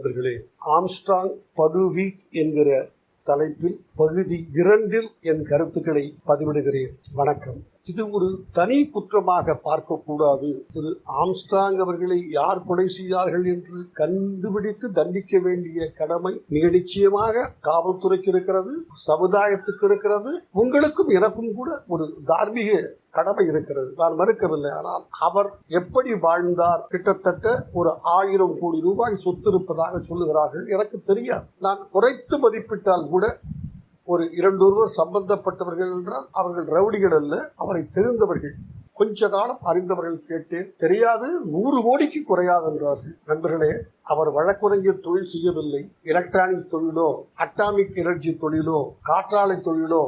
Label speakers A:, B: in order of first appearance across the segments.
A: நண்பர்களே ஆம்ஸ்ட்ராங் படுவி என்கிற தலைப்பில் பகுதி இரண்டில் என் கருத்துக்களை பதிவிடுகிறேன். வணக்கம். இது ஒரு தனி குற்றமாக பார்க்கக்கூடாது. திரு ஆம்ஸ்ட்ராங் அவர்களை யார் கொலை செய்தார்கள் என்று கண்டுபிடித்து தண்டிக்க வேண்டிய கடமை மிக நிச்சயமாக காவல்துறைக்கு இருக்கிறது சமுதாயத்துக்கு இருக்கிறது உங்களுக்கும் எனக்கும் கூட ஒரு தார்மீக கடமை இருக்கிறது. நான் மறுக்கவில்லை. ஆனால் அவர் எப்படி வாழ்ந்தார்? கிட்டத்தட்ட ஒரு ஆயிரம் கோடி ரூபாய் சொத்து இருப்பதாக சொல்லுகிறார்கள். எனக்கு தெரியாது. நான் குறைத்து மதிப்பிட்டால் கூட ஒரு இரண்டு ஒருவர் சம்பந்தப்பட்டவர்கள் என்றால் அவர்கள் ரவுடிகள் அல்ல அவரை தெரிந்தவர்கள். கொஞ்ச காலம் அறிந்தவர்கள் கேட்டேன். தெரியாது நூறு கோடிக்கு குறையாது என்றார்கள். நண்பர்களே அவர் வழக்குரைஞர் தொழில் செய்யவில்லை. எலக்ட்ரானிக் தொழிலோ அட்டாமிக் எனர்ஜி தொழிலோ காற்றாலை தொழிலோ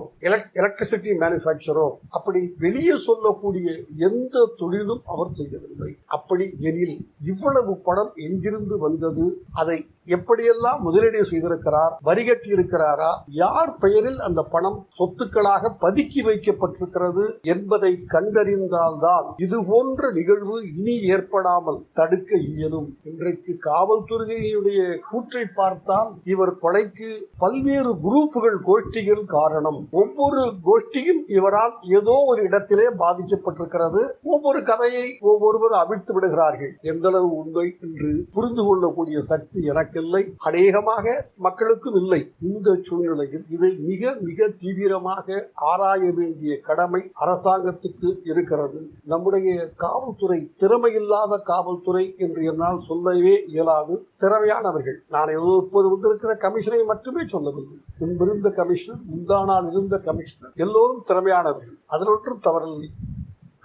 A: எலக்ட்ரிசிட்டி மேனுபேக்சரோ அப்படி வெளியே சொல்லக்கூடிய எந்த தொழிலும் அவர் செய்யவில்லை. அப்படி எனில் இவ்வளவு பணம் எங்கிருந்து வந்தது? அதை எப்படியெல்லாம் முதலீடு செய்திருக்கிறார்? வரி கட்டி இருக்கிறாரா யார் பெயரில் அந்த பணம் சொத்துக்களாக பதுக்கி வைக்கப்பட்டிருக்கிறது என்பதை கண்டறிந்தால்தான் இது போன்ற நிகழ்வு இனி ஏற்படாமல் தடுக்க இயலும். இன்றைக்கு காவல்துறையினுடைய கூற்றை பார்த்தால் இவர் கொலைக்கு பல்வேறு குரூப்புகள் கோஷ்டிகள் காரணம். ஒவ்வொரு கோஷ்டியும் இவரால் ஏதோ ஒரு இடத்திலே பாதிக்கப்பட்டிருக்கிறது. ஒவ்வொரு கதையை ஒவ்வொருவர் அவிழ்த்து விடுகிறார்கள். எந்த அளவு உண்மை என்று புரிந்து கொள்ளக்கூடிய சக்தி எனக்கில்லை. அநேகமாக மக்களுக்கும் இல்லை. இந்த சூழ்நிலையில் இதை மிக மிக தீவிரமாக ஆராய வேண்டிய கடமை அரசாங்கத்துக்கு இருக்கிறது. நம்முடைய காவல்துறை திறமையில்லாத காவல்துறை என்று என்னால் சொல்லவே இயலாது. திறமையானவர்கள். நான் ஏதோ இப்போது வந்திருக்கிற கமிஷனை மட்டுமே சொல்லவில்லை முன்பிருந்த கமிஷனர் முந்தானால் இருந்த கமிஷனர் எல்லோரும் திறமையானவர்கள். அதில் ஒன்றும் தவறில்லை.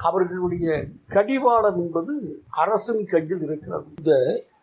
A: அவர்களுடைய கடிவாளம் என்பது அரசின் கையில் இருக்கிறது. இந்த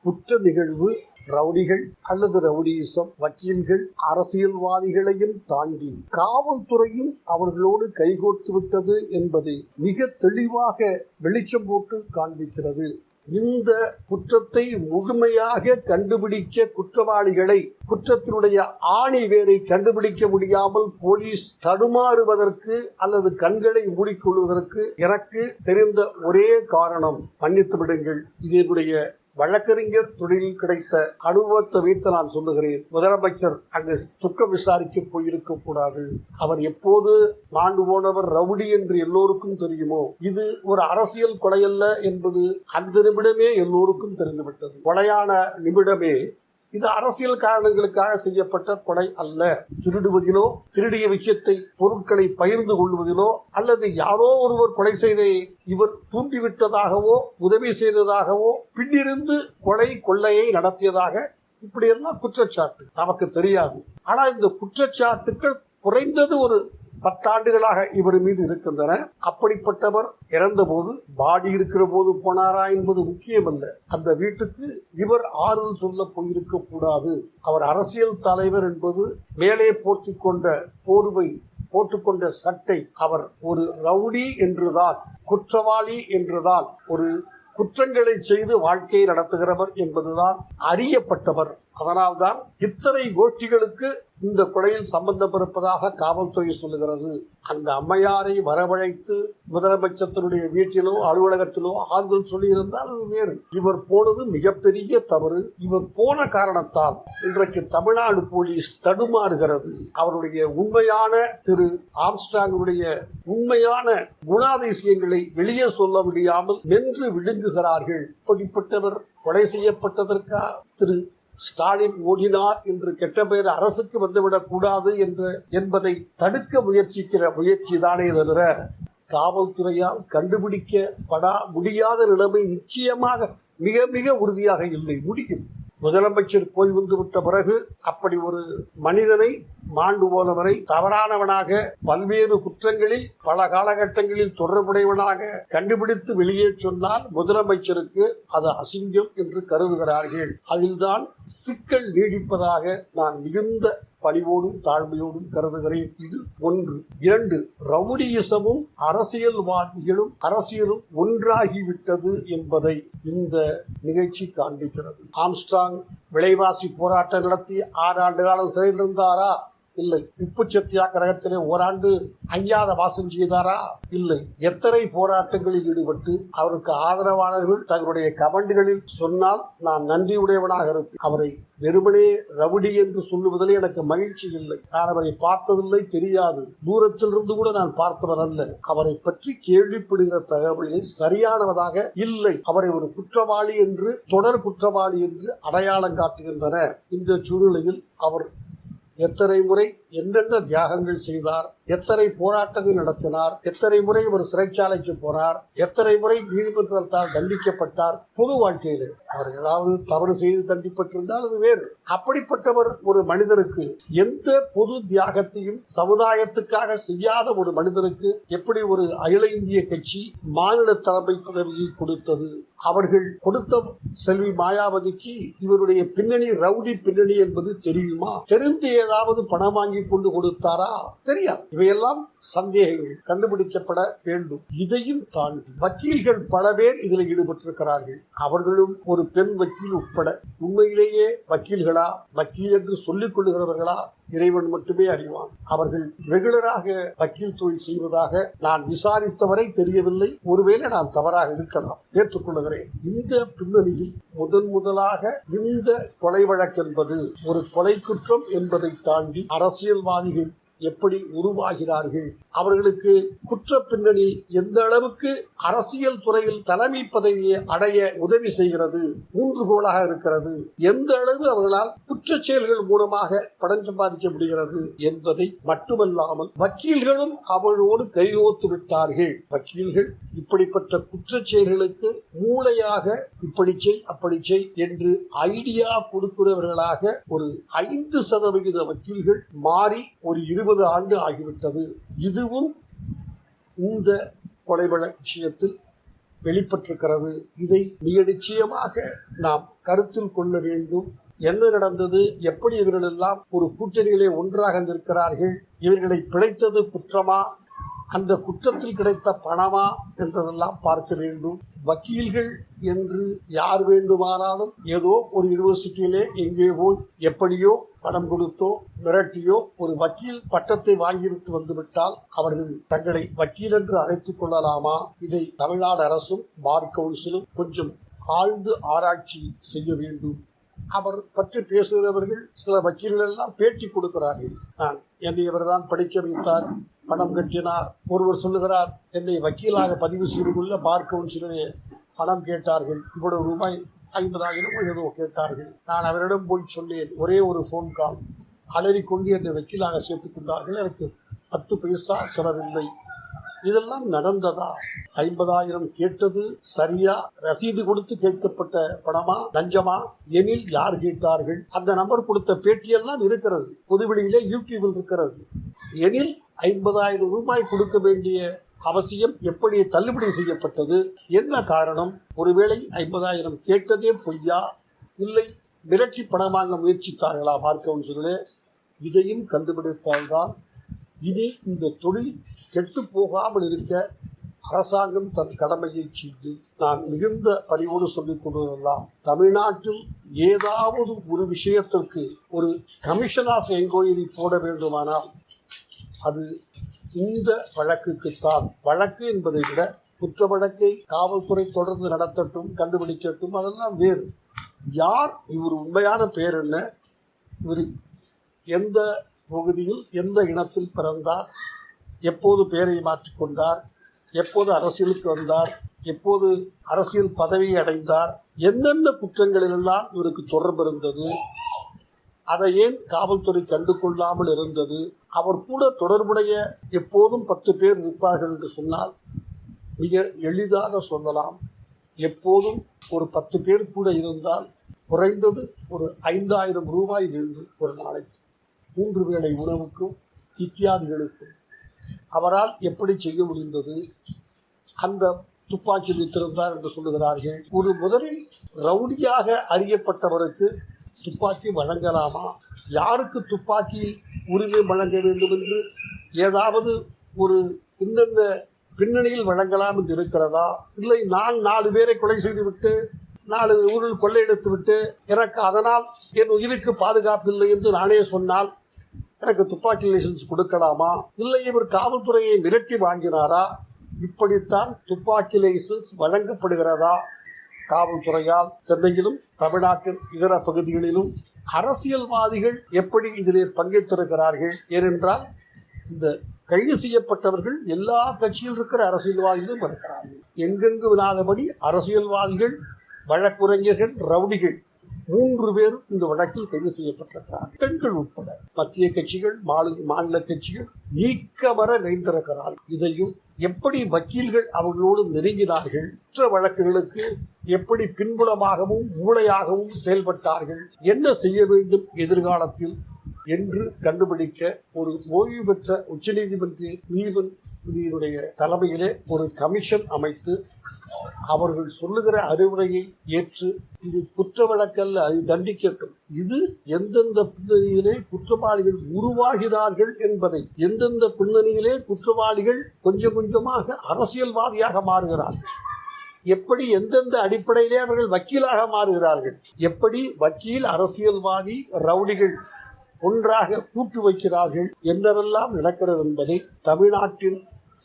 A: குற்ற நிகழ்வு ரவுடிகள் அல்லது ரவுடியிசம் வக்கீல்கள் அரசியல்வாதிகளையும் தாண்டி காவல்துறையும் அவர்களோடு கைகோர்த்து விட்டது என்பதை மிக தெளிவாக வெளிச்சம் போட்டு காண்பிக்கிறது. இந்த குற்றத்தை முழுமையாக கண்டுபிடிக்க குற்றவாளிகளை குற்றத்தினுடைய ஆணி வேரை கண்டுபிடிக்க முடியாமல் போலீஸ் தடுமாறுவதற்கு அல்லது கண்களை மூடிக்கொள்வதற்கு எனக்கு தெரிந்த ஒரே காரணம் மன்னித்து விடுங்கள். இதனுடைய வழக்கறிஞர் தொழிலில் கிடைத்த அனுபவத்தை வைத்து நான் சொல்லுகிறேன். முதலமைச்சர் அங்கு துக்கம் விசாரிக்க போயிருக்க கூடாது. அவர் எப்போது மாண்டு போனவர் ரவுடி என்று எல்லோருக்கும் தெரியுமோ இது ஒரு அரசியல் கொலையல்ல என்பது அந்த நிமிடமே எல்லோருக்கும் தெரிந்துவிட்டது. கொலையான நிமிடமே இது அரசியல் காரணங்களுக்காக செய்யப்பட்ட கொலை அல்ல. திருடுவதிலோ திருடிய விஷயத்தை பொருட்களை பகிர்ந்து கொள்வதிலோ அல்லது யாரோ ஒருவர் கொலை செய்ததை இவர் தூண்டிவிட்டதாகவோ உதவி செய்ததாகவோ பின்னிருந்து கொலை கொள்ளையை நடத்தியதாக இப்படியெல்லாம் குற்றச்சாட்டு. நமக்கு தெரியாது. ஆனா இந்த குற்றச்சாட்டுக்கள் குறைந்தது ஒரு பத்தாண்டுகளாக இவர் மீது இருக்கின்றன. அப்படிப்பட்டவர் இறந்தபோது பாடி இருக்கிற போது போனாரா என்பது முக்கியமல்ல. அந்த வீட்டுக்கு இவர் ஆறுதல் சொல்ல போயிருக்க கூடாது. அவர் அரசியல் தலைவர் என்பது மேலே போர்த்தி கொண்ட போர்வை போட்டுக்கொண்ட சட்டை. அவர் ஒரு ரவுடி என்றுதான் குற்றவாளி என்றுதான் ஒரு குற்றங்களை செய்து வாழ்க்கையை நடத்துகிறவர் என்பதுதான் அறியப்பட்டவர். அதனால்தான் இத்தனை கோஷ்டிகளுக்கு இந்த கொலையில் சம்பந்தம் காவல்துறை சொல்லுகிறது. அந்த அம்மையாரை வரவழைத்து முதலமைச்சத்தினுடைய வீட்டிலோ அலுவலகத்திலோ ஆறுதல் சொல்லியிருந்தால் அது வேறு. இவர் போனது மிகப்பெரிய தவறு. இவர் போன காரணத்தால் இன்றைக்கு தமிழ்நாடு போலீஸ் தடுமாறுகிறது. அவருடைய உண்மையான திரு ஆம்ஸ்டாங்குடைய உண்மையான குணாதிசயங்களை வெளியே சொல்ல முடியாமல் நின்று விழுங்குகிறார்கள். இப்படிப்பட்டவர் கொலை செய்யப்பட்டதற்கா? திரு ஸ்டாலின் ஓடினார் என்று கெட்ட பெயர் அரசுக்கு வந்துவிடக் கூடாது என்று என்பதை தடுக்க முயற்சிக்கிற முயற்சி தானே தவிர காவல்துறையால் கண்டுபிடிக்கப்படா முடியாத நிலைமை நிச்சயமாக மிக மிக உறுதியாக இல்லை. முடியும். முதலமைச்சர் போய் வந்து விட்ட பிறகு அப்படி ஒரு மனிதனை மாண்டு போனவரை தவறானவனாக பல்வேறு குற்றங்களில் பல காலகட்டங்களில் தொடர்புடையவனாக கண்டுபிடித்து வெளியே சொன்னால் முதலமைச்சருக்கு அது அசிங்கம் என்று கருதுகிறார்கள். அதில்தான் சிக்கல் நீடிப்பதாக நான் மிகுந்த பணிவோடும் தாழ்மையோடும் கருதுகிறேன். இது ஒன்று. இரண்டு ரவுடியிசமும் அரசியல்வாதிகளும் அரசியலும் ஒன்றாகிவிட்டது என்பதை இந்த நிகழ்ச்சி காண்பிக்கிறது. ஆம்ஸ்டாங் விலைவாசி போராட்டம் நடத்தி ஆறு ஆண்டு காலம் சிறையில் இருந்தாரா? இல்லை. உப்பு சத்தியாகிரகத்திலே ஓராண்டு அஞ்ஞாத வாசம் செய்தாரா? இல்லை. எத்தனை போராட்டங்களில் ஈடுபட்டு அவருக்கு ஆதரவாளர்கள் தங்களுடைய கமெண்ட்களில் சொன்னால் நான் நன்றியுடையவனாக இருப்பேன். அவரை வெறுமனே ரவுடி என்று சொல்லுவதில் எனக்கு மகிழ்ச்சி இல்லை. நான் அவரை பார்த்ததில்லை தெரியாது. தூரத்தில் இருந்து கூட நான் பார்த்தவர் அல்ல. அவரை பற்றி கேள்விப்படுகிற தகவல்கள் சரியானவதாக இல்லை. அவரை ஒரு குற்றவாளி என்று தொடர் குற்றவாளி என்று அடையாளம் காட்டுகின்றன. இந்த சூழ்நிலையில் அவர் எத்தனை முறை என்னென்ன தியாகங்கள் செய்தார் எத்தனை போராட்டங்கள் நடத்தினார் எத்தனை முறை ஒரு சிறைச்சாலைக்கு போனார் எத்தனை முறை நீதிமன்றத்தால் தண்டிக்கப்பட்டார் பொது வாழ்க்கையிலே அவர் ஏதாவது தவறு செய்து தண்டிப்பட்டிருந்தால் அது வேறு. அப்படிப்பட்டவர் ஒரு மனிதருக்கு எந்த பொது தியாகத்தையும் சமுதாயத்துக்காக செய்யாத ஒரு மனிதருக்கு எப்படி ஒரு அகில இந்திய கட்சி மாநில தலைமை பதவியை கொடுத்தது? அவர்கள் கொடுத்த செல்வி மாயாவதிக்கு இவருடைய பின்னணி ரவுடி பின்னணி என்பது தெரியுமா? தெரிந்து ஏதாவது பணம் வாங்கி கொண்டு கொடுத்தாரா? தெரியாது. இவையெல்லாம் சந்தேகங்கள் கண்டுபிடிக்கப்பட வேண்டும். இதையும் தாண்டி வக்கீல்கள் பல பேர் இதில் ஈடுபட்டிருக்கிறார்கள். அவர்களும் ஒரு பெண் வக்கீல் உட்பட. உண்மையிலேயே வக்கீல்களா? வக்கீல் என்று சொல்லிக் கொள்ளுகிறவர்களா? இறைவன் மட்டுமே அறிவான். அவர்கள் ரெகுலராக வக்கீல் தொழில் செய்வதாக நான் விசாரித்தவரை தெரியவில்லை. ஒருவேளை நான் தவறாக இருக்கலாம். ஏற்றுக்கொள்கிறேன். இந்த பின்னணியில் முதன் முதலாக இந்த கொலை வழக்கு என்பது ஒரு கொலை குற்றம் என்பதை தாண்டி அரசியல்வாதிகள் எப்படி உருவாகிறார்கள்? அவர்களுக்கு குற்ற பின்னணி எந்த அளவுக்கு அரசியல் துறையில் தலைமை பதவியை அடைய உதவி செய்கிறது? ஊன்றுகோலாக இருக்கிறது. எந்த அளவு அவர்களால் குற்ற செயல்கள் மூலமாக படம் சம்பாதிக்க முடிகிறது என்பதை மட்டுமல்லாமல் வக்கீல்களும் அவர்களோடு கைகோத்து விட்டார்கள். வக்கீல்கள் இப்படிப்பட்ட குற்ற செயல்களுக்கு மூளையாக இப்படி செய் அப்படி செய் என்று ஐடியா கொடுக்கிறவர்களாக ஒரு ஐந்து சதவிகித வக்கீல்கள் மாறி ஒரு இரு இருபது ஆண்டு ஆகிவிட்டது. இதுவும் இந்த கொலை விஷயத்தில் வெளிப்பட்டிருக்கிறது. இதை மிக நிச்சயமாக நாம் கருத்தில் கொள்ள வேண்டும். என்ன நடந்தது? எப்படி இவர்கள் எல்லாம் ஒரு கூட்டணியிலே ஒன்றாக நிற்கிறார்கள்? இவர்களை பிழைத்தது குற்றமா? அந்த குற்றத்தில் கிடைத்த பணமா? என்றதெல்லாம் பார்க்க வேண்டும். வக்கீல்கள் என்று யார் வேண்டுமானாலும் ஏதோ ஒரு யூனிவர்சிட்டியிலே எங்கே போய் எப்படியோ பணம் கொடுத்தோ மிரட்டியோ ஒரு வக்கீல் பட்டத்தை வாங்கிவிட்டு வந்துவிட்டால் அவர்கள் தங்களை வக்கீல் என்று அழைத்துக் கொள்ளலாமா? இதை தமிழ்நாடு அரசும் பார் கவுன்சிலும் கொஞ்சம் ஆழ்ந்து ஆராய்ச்சி செய்ய வேண்டும். அவர் பற்றி பேசுகிறவர்கள் சில வக்கீல்கள் எல்லாம் பேட்டி கொடுக்கிறார்கள். நான் என்னை இவர்தான் படிக்க வைத்தார். பணம் கட்டினார். ஒருவர் சொல்லுகிறார் என்னை வக்கீலாக பதிவு செய்து கொள்ள பார் கவுன்சிலரே பணம் கேட்டார்கள். இவ்வளவு ரூபாய் ஐம்பதாயிரம் ஏதோ கேட்டார்கள். நான் அவரிடம் போய் சொன்னேன் ஒரே ஒரு ஃபோன் கால் அலறிக்கொண்டு என்னை வக்கீலாக சேர்த்துக் கொண்டார்கள். எனக்கு பத்து பைசா செலவில்லை. இதெல்லாம் நடந்ததா? ஐம்பதாயிரம் கேட்டது சரியா? ரசீது கொடுத்து கேட்கப்பட்ட பணமா லஞ்சமா? எனில் யார் கேட்டார்கள்? அந்த நபர் கொடுத்த பேட்டியெல்லாம் இருக்கிறது. பொதுவெளியிலே யூடியூபில் இருக்கிறது. எனில் ஐம்பதாயிரம் ரூபாய் கொடுக்க வேண்டிய அவசியம் எப்படி தள்ளுபடி செய்யப்பட்டது? என்ன காரணம்? ஒருவேளை ஐம்பதாயிரம் கேட்டதே பொய்யா? இல்லை மிரட்சி பணம் வாங்க முயற்சித்தார்களா? பார்க்கவும் சொல்லு இதையும் கண்டுபிடித்தால்தான் இனி இந்த தொழில் கெட்டு போகாமல் இருக்க அரசாங்கம் தன் கடமையை செய்து நான் மிகுந்த பரிவோடு சொல்லிக் கொள்வதெல்லாம் தமிழ்நாட்டில் ஏதாவது ஒரு விஷயத்திற்கு ஒரு கமிஷன் ஆஃப் என்கொயரி போட வேண்டுமானால் அது இந்த வழக்குக்குத்தான். வழக்கு என்பதை விட குற்ற வழக்கை காவல்துறை தொடர்ந்து நடத்தட்டும் கண்டுபிடிக்கட்டும் அதெல்லாம் வேறு. யார் இவர் உண்மையான பேர் என்ன? இவர் எந்த பகுதியில் எந்த இனத்தில் பிறந்தார்? எப்போது பெயரை மாற்றிக்கொண்டார் எப்போது அரசியலுக்கு வந்தார்? எப்போது அரசியல் பதவியை அடைந்தார்? என்னென்ன குற்றங்களிலெல்லாம் இவருக்கு தொடர்பு இருந்தது அதை ஏன் காவல்துறை கண்டு கொள்ளாமல் இருந்தது. அவர் கூட தொடர்புடைய எப்போதும் பத்து பேர் இருப்பார்கள் என்று சொன்னால் மிக எளிதாக சொல்லலாம். எப்போதும் ஒரு பத்து பேர் கூட இருந்தால் குறைந்தது ஒரு ஐந்தாயிரம் ரூபாய் இருந்து ஒரு நாளைக்கு. மூன்று வேளை உணவுக்கும் இத்தியாதிகளுக்கும். அவரால் எப்படி செய்ய முடிந்தது? அந்த துப்பாக்கி வைத்திருந்தார் என்று சொல்லுகிறார்கள். ஒரு முதலில் ரவுடியாக அறியப்பட்டவருக்கு துப்பாக்கி வழங்கலாமா? யாருக்கு துப்பாக்கி உரிமை வழங்க வேண்டும் என்று ஏதாவது ஒரு இன்னென்ன பின்னணியில் வழங்கலாம் என்று இருக்கிறதா? இல்லை நான் நாலு பேரை கொலை செய்துவிட்டு நாலு ஊரில் கொள்ளையடித்து விட்டு எனக்கு அதனால் என் உயிருக்கு பாதுகாப்பு இல்லை என்று நானே சொன்னால் எனக்கு துப்பாக்கி லைசன்ஸ் கொடுக்கலாமா? இல்லை இவர் காவல்துறையை மிரட்டி வாங்கினாரா? இப்படித்தான் துப்பாக்கி லைசன்ஸ் வழங்கப்படுகிறதா? காவல்துறையால் சென்னையிலும் தமிழ்நாட்டின் இதர பகுதிகளிலும் அரசியல்வாதிகள் எப்படி இதிலே பங்கேற்றிருக்கிறார்கள் ஏனென்றால் இந்த கைது செய்யப்பட்டவர்கள் எல்லா கட்சியில் இருக்கிற அரசியல்வாதிகளும் இருக்கிறார்கள். எங்கெங்கு வினாதபடி அரசியல்வாதிகள் வழக்குரைஞர்கள் ரவுடிகள் மூன்று பேர் இந்த வழக்கில் கைது செய்யப்பட்டிருக்கிறார் பெண்கள் உட்பட மத்திய கட்சிகள் மாநில மாநில கட்சிகள் நீக்கமர நிறைந்திருக்கிறார்கள் இதையும் எப்படி வக்கீல்கள் அவர்களோடு நெருங்கினார்கள் குற்ற வழக்குகளுக்கு எப்படி பின்புலமாகவும் மூளையாகவும் செயல்பட்டார்கள் என்ன செய்ய வேண்டும் எதிர்காலத்தில் என்று கண்டுபிடிக்க ஒரு ஓய்வு பெற்ற உச்சநீதிமன்ற நீதிபதியினுடைய தலைமையிலே ஒரு கமிஷன் அமைத்து அவர்கள் சொல்லுகிற அறிவுரையை ஏற்று இது குற்ற வழக்கல்ல அது தண்டிக்கட்டும். இது எந்தெந்த பின்னணியிலே குற்றவாளிகள் உருவாகிறார்கள் என்பதை எந்தெந்த பின்னணியிலே குற்றவாளிகள் கொஞ்சம் கொஞ்சமாக அரசியல்வாதியாக மாறுகிறார்கள் எப்படி எந்தெந்த அடிப்படையிலே அவர்கள் வக்கீலாக மாறுகிறார்கள் எப்படி வக்கீல் அரசியல்வாதி ரவுடிகள் ஒன்றாக கூட்டு வைக்கிறார்கள் என்னவெல்லாம் நடக்கிறது என்பதை தமிழ்நாட்டின்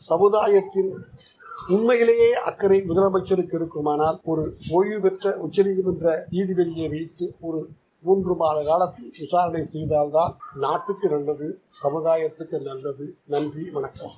A: சமுதாயத்தின் உண்மையிலேயே அக்கறை முதலமைச்சருக்கு இருக்குமானால் ஒரு ஓய்வு பெற்ற உச்சநீதிமன்ற நீதிபதியை வைத்து ஒரு மூன்று மாத காலத்தில் விசாரணை செய்தால்தான் நாட்டுக்கு நல்லது சமுதாயத்துக்கு நல்லது. நன்றி வணக்கம்.